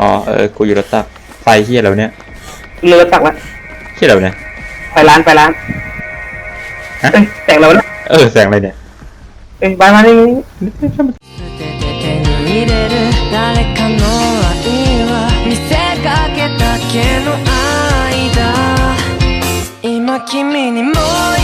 อ๋อเออกูอยู่รถตักไฟเฮียแล้วเนี่ย เรือตักละ เฮียแล้วเนี่ย ไปร้านไปร้าน ฮะ เอ้ยแต่งเราแล้ว เออแสงอะไรเนี่ย เอ้ยบายมานี่ 捨てて手に入れる誰かの愛は見せかけだけの愛だ今君にもう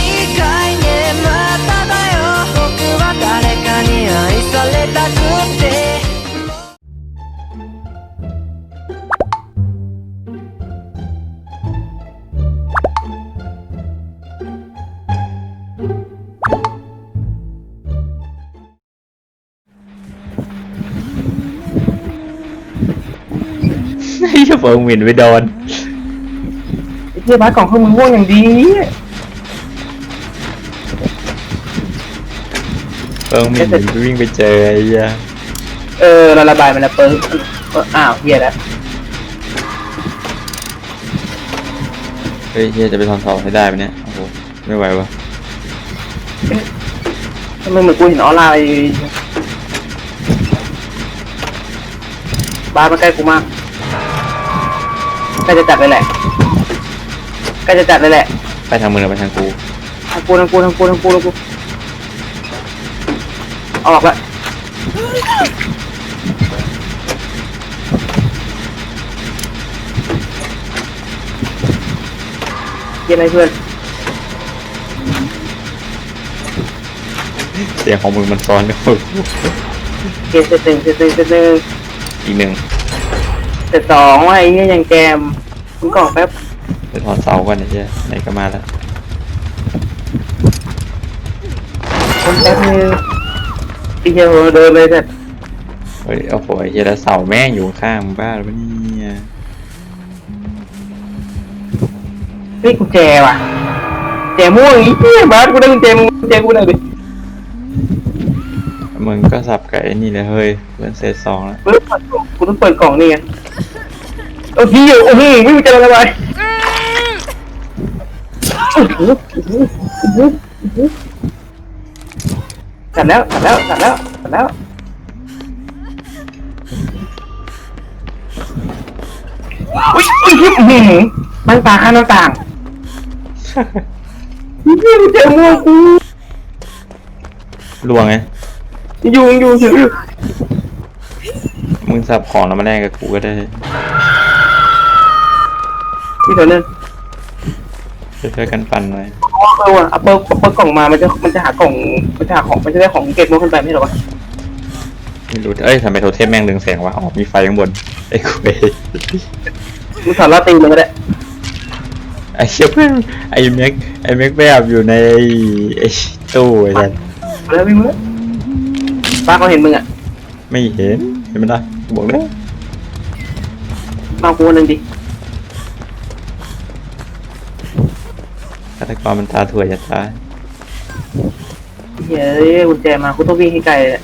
เหี้ยเฟิงหมินไปโดนไอ้เหี้ยบ้านกล่องเครื่องมือม่วงอย่างดีเฟิงหมินวิ่งไปเจอไอ้เหี้ยเออเราระบายมันละเปิ้งเอออ้าวเหี้ยแล้วเฮ้ยเฮียจะไปทอนเสาให้ได้ไหมเนี่ยโอ้โหไม่ไหววะทำไมเหมือนกูเห็นออนไลน์บ้านมาใกล้กูมากใกล้จะจัดเลยแหละใกล้จะจัดเลยแหละไปทางมึงหรือไปทางกูทางกูทางกูทางกูทางกูทางกูเอาออกละเย็นอะไรเพื่อนเสียงของมึงมันซ้อนกับกูเกมเสร็จหนึ่งเสร็จหนึ่งเสร็จหนึ่งอีกหนึ่ง เสร็จสองว่าไอ้เนี่ยยังแกมคุณกล่องแป๊บไปถอนเสาก่อนไอ้เหี้ยไหนก็มาแล้วคนแป๊บนึงพี่เฮียโหเดินเลยแต่เฮ้ยโอ้โหไอ้เหี้ยแล้วเสาแม่งอยู่ข้างมึงบ้าหรือเปล่าเนี่ยนี่กุญแจว่ะแจม่วงอีเหี้ยบ้านกูได้กุญแจมึงกุญแจกูหน่อยดิ มึงก็สับกับไอ้นี่เลยเฮ้ยเพื่อนเศษสองแล้วกูต้องเปิดกล่องกูต้องเปิดกล่องนี่ไงโอ้พี่โอ้โหไม่มีเจออะไรไปโอ้โหโอ้โหโอ้โหโอ้โหตัดแล้วตัดแล้วตัดแล้วตัดแล้วอุ้ยอุ้ยที่อื้อหือมันตาข้างหน้าต่างนี่เจอม่วงกูลวงไงอ ยู่อยู่อยู่อยู่มึงสับของแล้วมาแลกกับกูก็ได้มีตัวนึงช่วยๆกันปั่นหน่อยอ๋อเออว่ะเอาเปิดเอาเปิดกล่องมา มันจะ มันจะหากล่อง มันจะหาของ มันจะได้ของเก็บม้วนขึ้นไปไม่ใช่เหรอวะไม่รู้เอ้ยทำไมโทเทมแม่งเรืองแสงวะอ๋อมีไฟข้างบนไอ้คุยมึงสอนเราตีมันก็ได้ ไอ้เชี่ยเพื่อนไอ้แม็กไอ้แม็กแบบอยู่ในไอ้ตู้ไอ้สัสเอาเลยวิ่งเลย ป้าเขาเห็นมึงอะไม่เห็น เห็นไหมล่ะบอกเลยมากูคนหนึ่งดิฆาตกรมันตาถั่วอย่าตายเฮ้ยกุญแจมากูต้องวิ่งให้ไกลเลย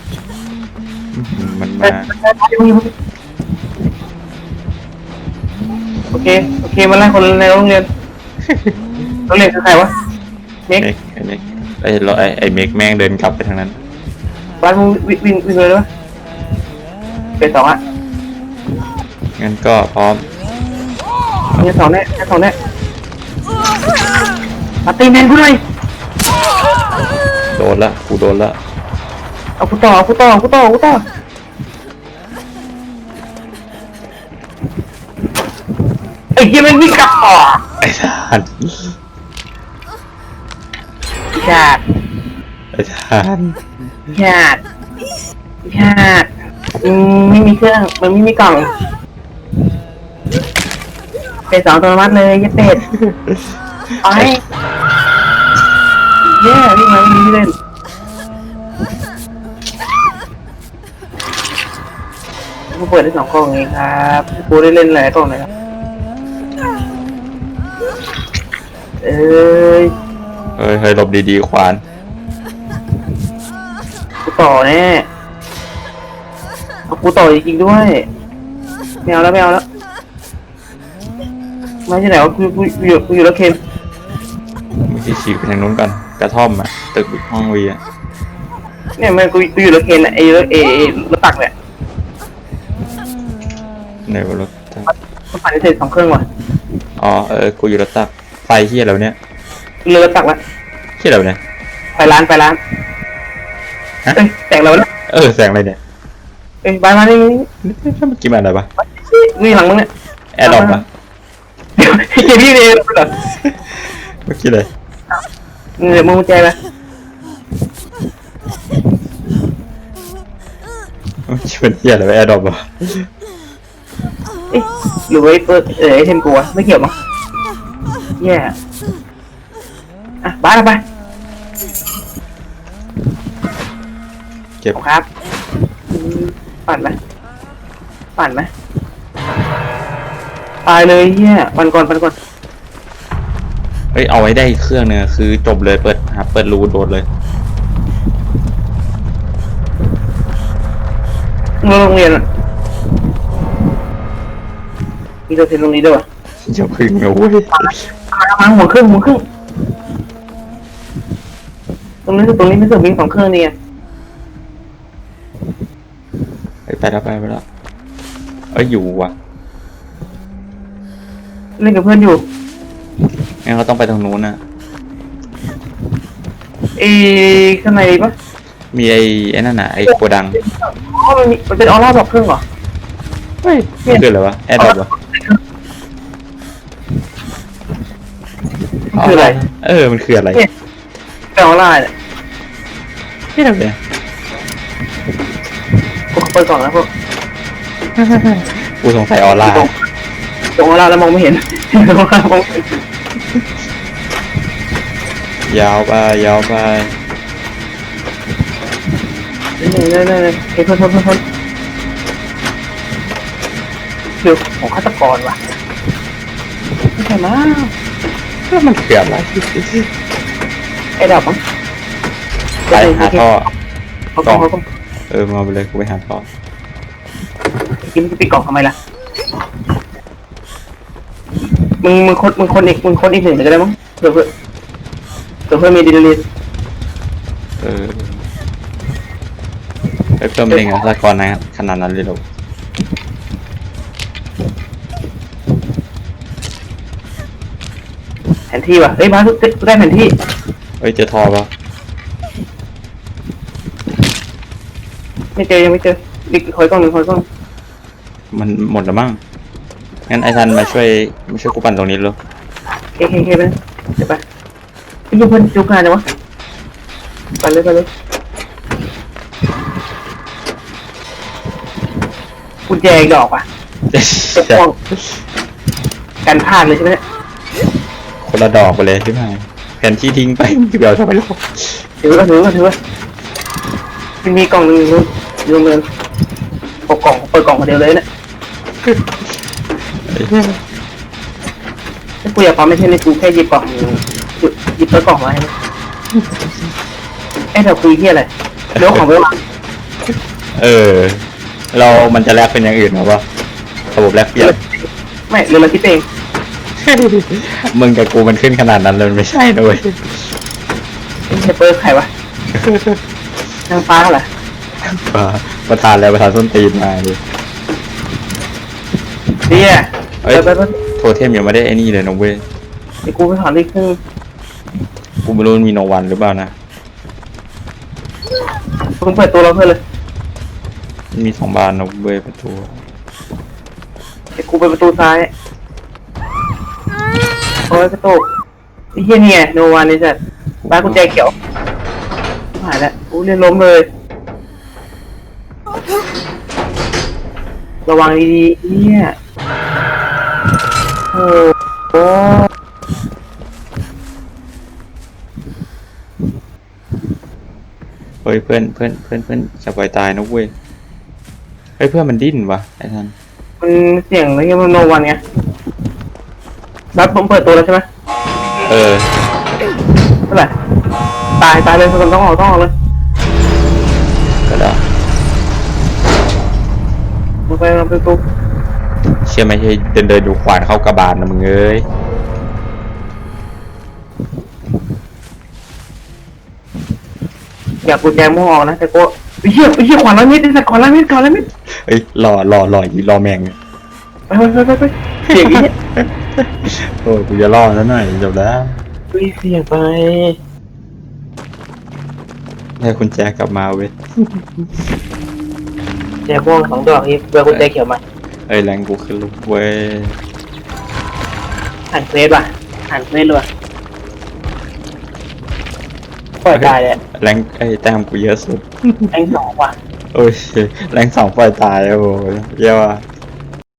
อื้อหือมันไปมาไปไปไปไปโอเค โอเค มาไล่คนในโรงเรียน โรงเรียนคือใครวะ เมกเมกไอ้เมกไอ้รถไอ้ไอ้เมกแม่งเดินกลับไปทางนั้น บ้านมึงวิ่งวิ่งวิ่งเลยได้ปะเป็นสองอะงั้นก็พร้อมมีสองแน่แค่สองแน่มาตีแมนกูหน่อยโดนละกูโดนละเอากูต่อเอากูต่อเอากูต่อเอากูต่อไอ้เหี้ยมันวิ่งกลับต่อไอ้สันชาดไอ้สั นชาดชาดอืมไม่มีเครื่อง มันไม่มีกล่องเป็ดสองตัวมัดเลยยัดเป็ดเอาให้เย้วิ่งมาวิ่งเล่นกูเปิดได้สองกล่องเองครับกูได้เล่นหลายกล่องเลยครับ เอ้ย เฮ้ยเฮ้ยหลบดีๆขวาน กูต่อแน่เอากูต่อจริงๆด้วยไม่เอาแล้วไม่เอาแล้วมาที่ไหนวะกูกูกูอยู่กูอยู่แล้วเคนมึงที่ฉีกไปทางนู้นก่อนกระท่อมอะตึกห้องวีอะเนี่ยมันกูกูอยู่แล้วเคนอะไอ้รถเอเอรถตักเนี่ยนไหนวะรถตักมันปั่นเสร็จสองเครื่องว่ะอ๋อเออกูอยู่รถตักไฟเฮียแล้วเนี่ยเรือตักละเฮียแล้วเนี่ยไปร้านไปร้านฮะ เอ้ยแต่งเราแล้วเออแสงอะไรเนี่ยเอ้ยบายมานี่นี่เมื่อกี้มาอะไรปะนี่หลังมึงเนี่ยแอร์ดรอปปะเดี๋ยวให้เกมพี่เลยเหรอเมื่อกี้เลยเดี๋ยวมึงกุญแจไปเมื่อกี้เป็นเฮียอะไรวะแอร์ดรอปปะเอ๊ะหรือไว้เปิดเออไอเทมกูวะไม่เกี่ยวมั้งแย่อะบ้านเอาไป เก็บขอบครับอืมปั่นไหมปั่นไหมตายเลยเฮียปั่นก่อนปั่นก่อน เฮ้ยเอาไว้ได้อีกเครื่องนึงอะคือจบเลยเปิดหาเปิดรูโดดเลยมึงโรงเรียนอะมีตัวเทนตรงนี้ด้วยวะอย่าพึ่งนะเว้ยมามาหัวเครื่องหัวเครื่องตรงนี้ตรงนี้ไม่ถึงมีสองเครื่องนี่ไง เฮ้ยไปแล้วไปแล้วไปแล้วเอ้ยอยู่ว่ะเล่นกับเพื่อนอยู่งั้นเขาต้องไปตรงนู้นนะเอข้างในปะมีไอ้ไอ้นั่นน่ะไอ้โกดังอ๋อมันมีมันเป็นออร่าบอกเครื่องเหรอเฮ้ยมันคืออะไรวะแอร์ดรอปเหรอมันคืออะไร เออมันคืออะไรเนี่ยเป็นออร่าเนี่ย ที่ไหนเนี่ยกู เปิดกล่องแล้วพวกกูสงสัยออร่าตรงตรงออร่าแล้วมองไม่เห็นตรงออร่ามองไม่เห็นยาวไปยาวไปนี่นี่นี่นี่เฮ้ยทนทนทนทนเดี๋ยวของฆาตกรว่ะไม่ใช่มั้งแล้วมันคืออะไรไอ้ดอกมั้งไปหาท่อเขากล่อง เขากล่องเออมาไปเลยกูไปหาท่อกินจะปิดกล่องทำไมล่ะ มึงมึงคนมึงคนอีกมึงคนอีกหนึ่งเดี๋ยวก็ได้มั้งเผื่อเพื่อเผื่อเพื่อมีดีลีทเออไปเพิ่มเองอะละก่อนนะขนาดนั้นเลยเหรอแผนที่ว่ะเอ้ยมาทุกได้แผนที่เฮ้ยเจอท่อปะ ไม่เจอยังไม่เจออีกคอยกล้องหนึ่งคอยกล้องมันหมดแล้วมั้งงั้นไอ้ทันมาช่วยมาช่วยกูปั่นตรงนี้เลยเคเคเคไปนะเดี๋ยวไปไอ้ยูเพื่อนจุกงานจังวะไปเลยไปเลยกุญแจอีกดอกว่ะตกล่องกันพลาดเลยใช่ไหมเนี่ยคนละดอกไปเลยใช่ไหมแผนที่ทิ้งไปมึงจะไปเอาทำไมล่ะถือว่าถือว่าถือว่ามันมีกล่องหนึ่งอยู่ อยู่เงินปกกล่องเปิดกล่องคนเดียวเลยเนี่ยถ้ากูอยากปั๊มไม่ใช่ในกูแค่หยิบกล่องหยิบเปิดกล่องมาให้มันเอ้เราคุยที่อะไรเดี๋ยวของไปวางเออ เรา มันจะแลกเป็นอย่างอื่นหรอวะระบบแลกเปลี่ยนไม่เรือเราคิดเองมึงกับกูมันขึ้นขนาดนั้นเลยมันไม่ใช่นะเว้ยเชเปอร์ใครวะนางฟ้าเหรอ ประธานแล้วประธานส้นตีนมาดิเดียเอ้ยไปไปไปโทเทมยังไม่ได้ไอ้นี่เลยนะเว้ยเดี๋ยวกูไปถอนอีกครึ่งกูไม่รู้มันมีโนวันหรือเปล่านะมึงเปิดตัวเราเพื่อนเลยมันมีสองบานนะเว้ยประตูเดี๋ยวกูไปประตูซ้ายโอ้ยกระโตกไอ้เหี้ยนี่ไงโนวานนี่สัตว์บ้านกุญแจเขียวหายแล้วกูเรียนล้มเลย ระวังดีๆเนี่ยโอ้โหเฮ้ยเพื่อนเพื่อนเพื่อนเพื่อนจะปล่อยตายนะเว้ยเฮ้ยเพื่อนมันดิ้นวะไอ้ท่านมันเสียงอะไรเงี้ยมันโนวันไงบัสผมเปิดตัวแล้วใช่ไหมเออเท่าไหร่ตายตายเลยทุกคนต้องออกต้องออกเลย ไปมาไปปุ๊บเชื่อไหมใช่เดินเดินอยู่ขวานเข้ากระบาลนะมึงเอ้ยอยากกุญแจม่วงออกนะแต่ก็ไอ้เหี้ยไอ้เหี้ยขวานละมิดไอ้สัตว์ขวานละมิดขวานละมิดเฮ้ยรอรอรออีรอแมงเนี่ยไปไปไปเสียงนี้โอ้ยกูจะรอดแล้วหน่อยจบแล้วเฮ้ยเสียงไปได้คุณแจกลับมาเว้ย แจกม่วงสองดอกนี่เบอร์คุณแจเขียวมาเอ้ยแรงกูขึ้นลุกเว้ยหันเควสว่ะหันเควสเลยว่ะปล่อยตายเลยแรงไอ้แต้มกูเยอะสุดแองสองว่ะโอ้ยแรงสองปล่อยตายโอ้โหเยอะว่ะ